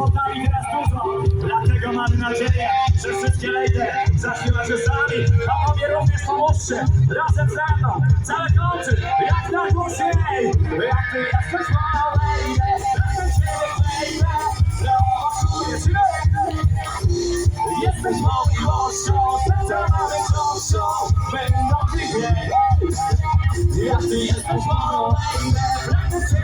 portali teraz dużo. Dlatego mamy nadzieję, że wszystkie lejdy zaśpiewacie sami Panowie również pomóżcie, razem ze mną Całe kończy, jak najgłośniej Jak ty jesteś baby Prowokujesz Jesteś moją miłością Serca mamy proszą Będą ty wie Jak ty jesteś moją lejdę Jesteś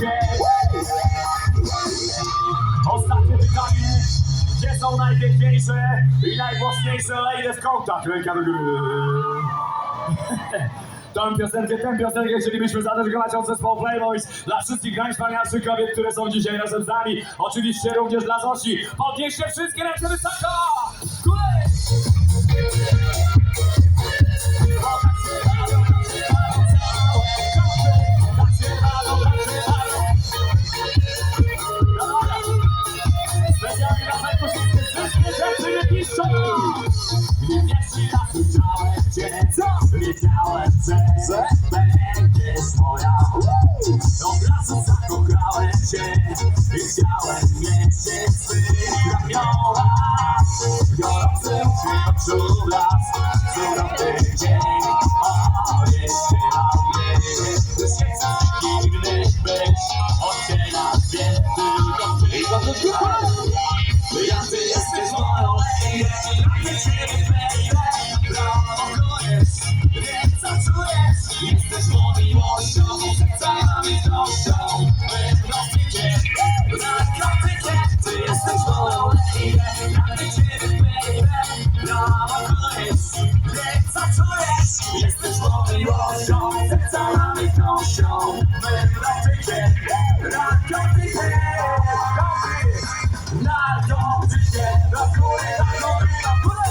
wie Ostatnie pytanie. Gdzie są najpiękniejsze i najgłośniejsze lejdy w kątach? Ręka do góry. Tą piosenkę, tę piosenkę chcielibyśmy zadedykować od zespołu Playboys dla wszystkich najwspanialszych kobiet, które są dzisiaj razem z nami. Oczywiście również dla Zosi. Podnieście wszystkie ręce wysoko! Pierwszy raz ujrzałem cię Co? Wiedziałem, że uśmiech oczu blask Cudowny dzień O, jeszcze wiem ty jak ty jesteś moją lady, jak ciebie baby Prowokujesz, więc co czujesz? Jesteś moją miłością, sercami proszą Wyprostycie, narkotykie Narkotykie, do góry, do góry, do góry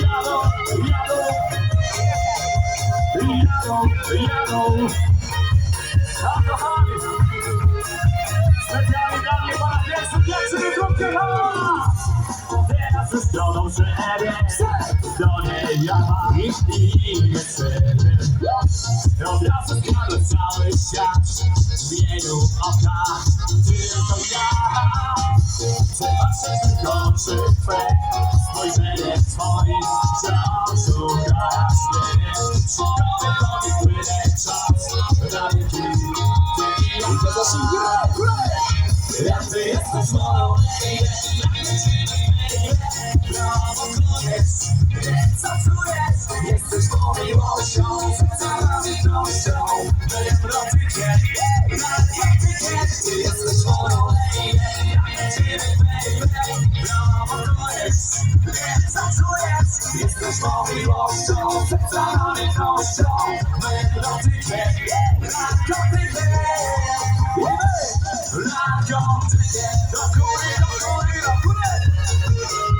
Jadą, jadą Jadą, jadą Do niej ja mam i nie syny razu zgadłem cały świat W mieniu oka Tylko ja Chcę patrzeć w oczy Twe Spojrzenie twoich Wciąż szukasz mnie Szybko wychodzi płynie czas wieki Ty i ja Jak ty jesteś moją Jak ty ciebie Prowokujesz Więc co czujesz Jesteś moją miłością Sercami proszą Wyprotykie Narkotykie Ty jesteś moją lady Jak ciebie baby Prowokujesz Więc co czujesz Jesteś moją miłością Sercami proszą Wyprotykie Narkotykie Narkotykie Do góry, do góry, do góry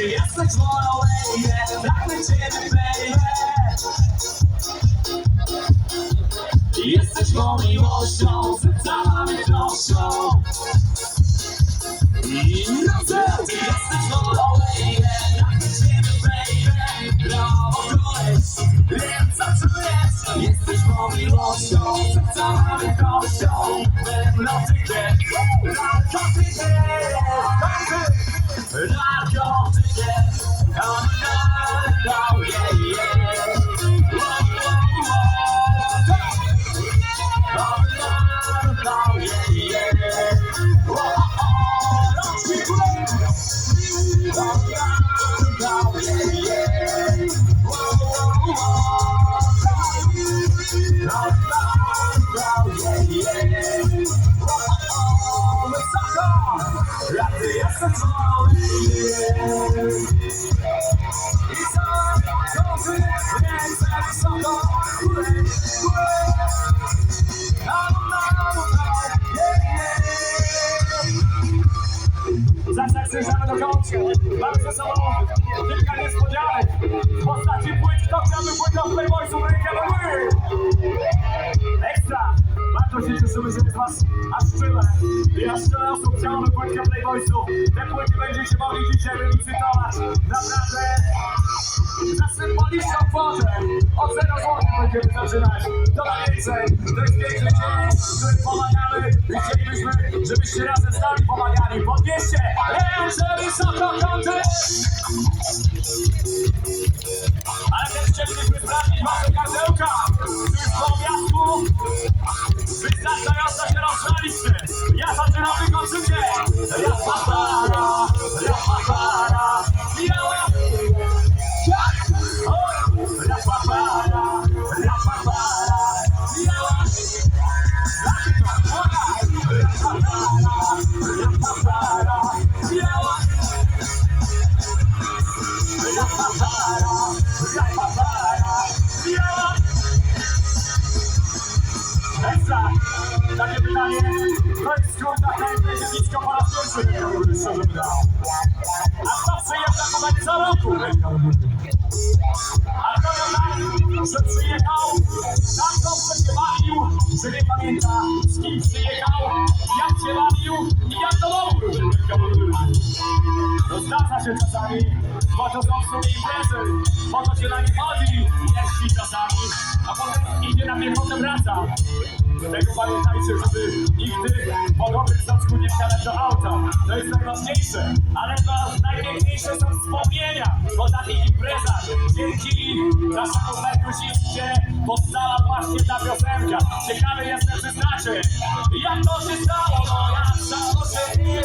ty jesteś moją lady, pragnę ciebie, baby. Jesteś moją miłością, I Zawsze przyjeżdżamy do końca. Mamy ze sobą kilka niespodzianek w postaci płyt koktajlu płytą Playboysów rękę do góry. Ekstra! Bardzo się cieszymy, że jest was aż. I aż tyle osób chciałoby płytkę Playboysów. Te płyty będziecie mogli dzisiaj wylicytować. Naprawdę za symboliczną kwotę od 0 zł będziemy zaczynać. To na więcej. To jest piękny dzień, którym pomagamy i chcielibyśmy, żebyście razem z nami pomagali. Podnieście ręce wysoko kąty! Chcielibyśmy sprawdzić wasze karzełka. Już po obiadku wystarczająco się rozgrzaliście. Ja zaczynam wykończycie. Ja papara, ja papara, biała. O, ja papara, ja papara. Znaczy. Ja ja A kto przyjeżdża tutaj co roku? A miał tak, że przyjechał, tak dobrze się bawił, że nie pamięta z kim przyjechał, jak się bawił i jak do domu. To zdarza się czasami, bo to są w sumie imprezy, bo to się na nie chodzi, jeździ czasami, a potem idzie na piechotę wraca. Tego pamiętajcie, żeby nigdy po dobrym socku nie wsiadać do auta. To jest najważniejsze, ale to najpiękniejsze są wspomnienia po takich imprezach. Dzięki naszemu perkusistie powstała właśnie ta piosenka. Ciekawy jestem, czy znacie, jak to się stało, no stało się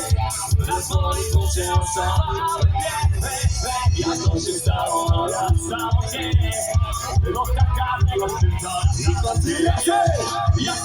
na swoich oczach oszalałem, jak to się stało, no stało się Bo tak każdego szczyta i kontynuuje Jak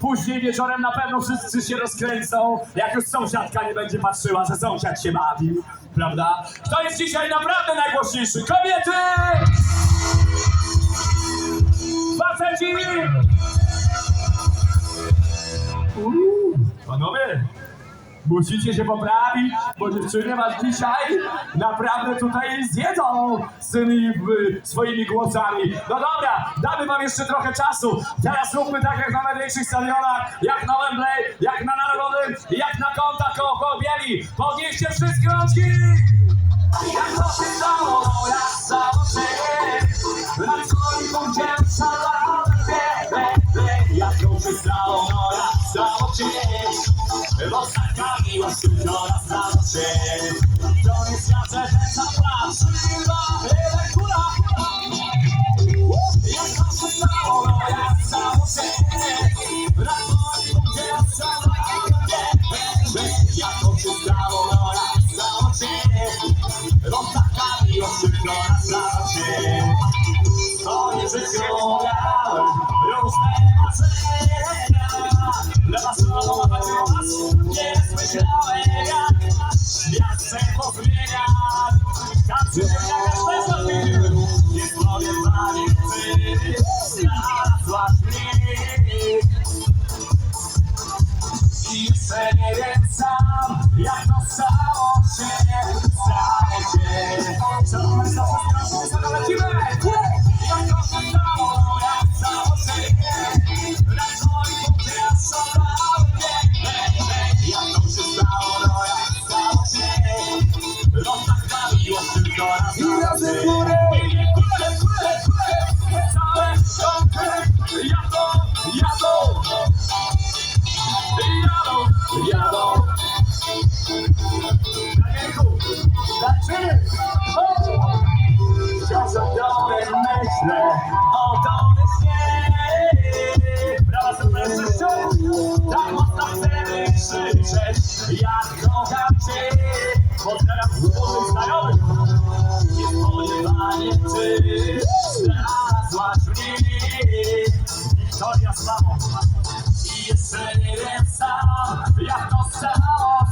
Później wieczorem na pewno wszyscy się rozkręcą, jak już sąsiadka nie będzie patrzyła, że sąsiad się bawił, prawda? Kto jest dzisiaj naprawdę najgłośniejszy? Kobiety! Faceci! Uuu, Panowie, Musicie się poprawić, bo dziewczyny was dzisiaj naprawdę tutaj zjedzą z swoimi głosami. No dobra, damy wam jeszcze trochę czasu. Teraz róbmy tak jak na największych stadionach, jak na Wembley, jak na Narodowym, jak na kątach koło, koło Bieli. Podnieście wszystkie rączki! Jak to się stało, jak stało się? Na punkcie szalałem, jak to się stało, jak stało się? Bo raz stało się. To ten na plac, chyba tyle kula. Jak myślę o tobie śnieg Razem bez tak mocno chcemy Jak kocham cię, pozdrawiam swoich znajomych. Niespodziewanie ty znalazłaś mnie. Wiktoria z mamą I jeszcze nie jak to stało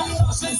Carlos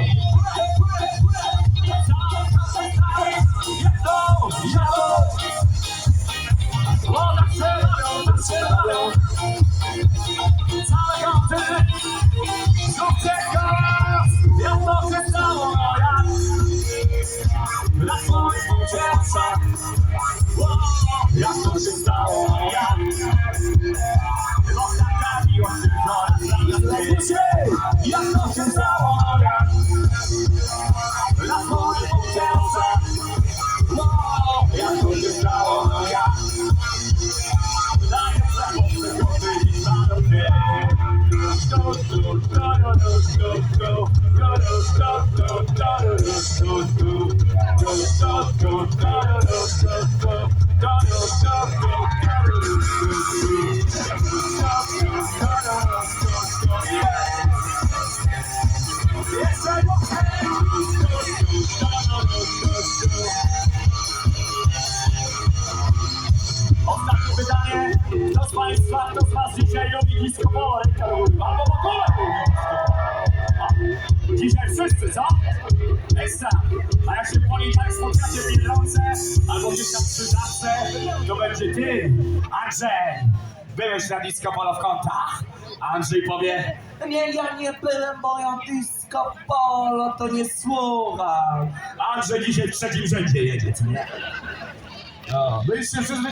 Ostatnie wydanie, to z Państwa, to z Was dzisiaj robi blisko połowę, albo połowę! albo gdzieś tam przy żarce, to będzie ty, Andrzej. Byłeś na disco polo w kątach. Andrzej powie, nie, ja nie byłem, bo ja disco polo to nie słucham. Andrzej dzisiaj w trzecim rzędzie jedzie, co nie? No, byliście przyzwyczajeni.